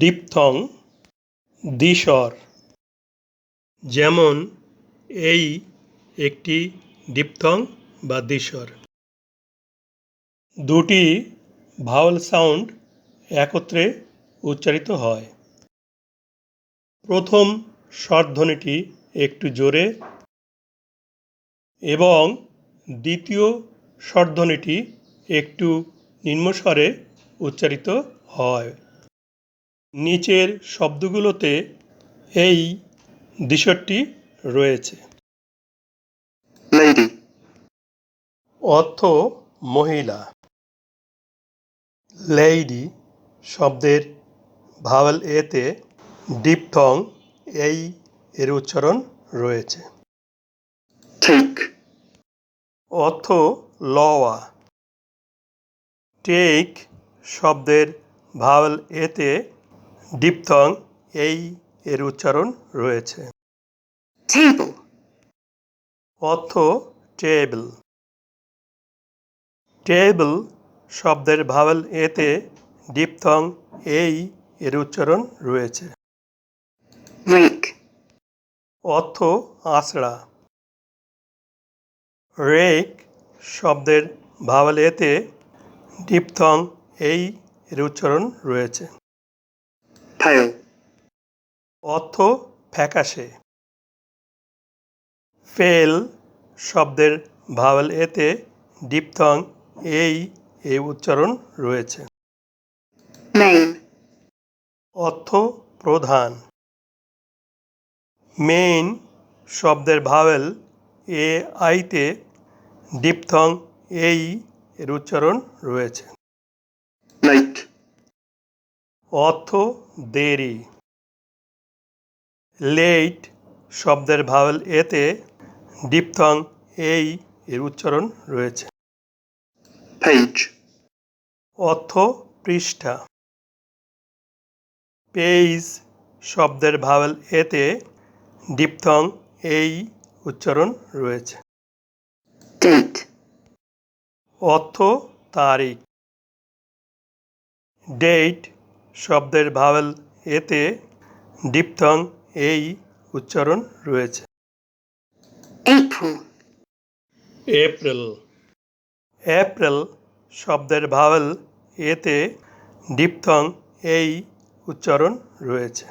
Diphthong দ্বিস্বর যেমন এই একটি ডিপথং বা দ্বিস্বর দুটি ভাওয়েল সাউন্ড একত্রে উচ্চারিত হয়। প্রথম স্বরধ্বনিটি একটু জোরে এবং দ্বিতীয় স্বরধ্বনিটি একটু নিম্নস্বরে উচ্চারিত হয়। নিচের শব্দগুলোতে এই দৃশ্যটি রয়েছে। Lady, অর্থ মহিলা। লেইডি শব্দের ভাওয়েল এতে ডিপথং এই এর উচ্চারণ রয়েছে। Take, অর্থ লওয়া। টেক শব্দের ভাওয়েল এতে ডিপথং এই এর উচ্চারণ রয়েছে। অর্থ টেবিল টেবল শব্দের ভাওয়েল এতে ডিপথং এই এর উচ্চারণ রয়েছে। অর্থ আঁচড়া। রেক শব্দের ভাওয়েল এতে ডিপথং এই এর উচ্চারণ রয়েছে। অর্থ ফ্যাকাশে। ফেল শব্দের ভাওয়েল এতে ডিপথং এই এ উচ্চারণ রয়েছে। অর্থ প্রধান। মেইন শব্দের ভাওয়েল এ আইতে ডিপথং এই এর উচ্চারণ রয়েছে। অর্থ দেরি। লেট শব্দের ভাওয়েল এতে ডিপথং এই এর উচ্চারণ রয়েছে। Page, অর্থ পৃষ্ঠা। পেজ শব্দের ভাওয়েল এতে ডিপথং এই উচ্চারণ রয়েছে। Date, অর্থ তারিখ। ডেট শব্দের ভাওয়েল এতে ডিপথং এই উচ্চারণ রয়েছে। এপ্রিল এপ্রিল শব্দের ভাওয়েল এতে ডিপথং এই উচ্চারণ রয়েছে।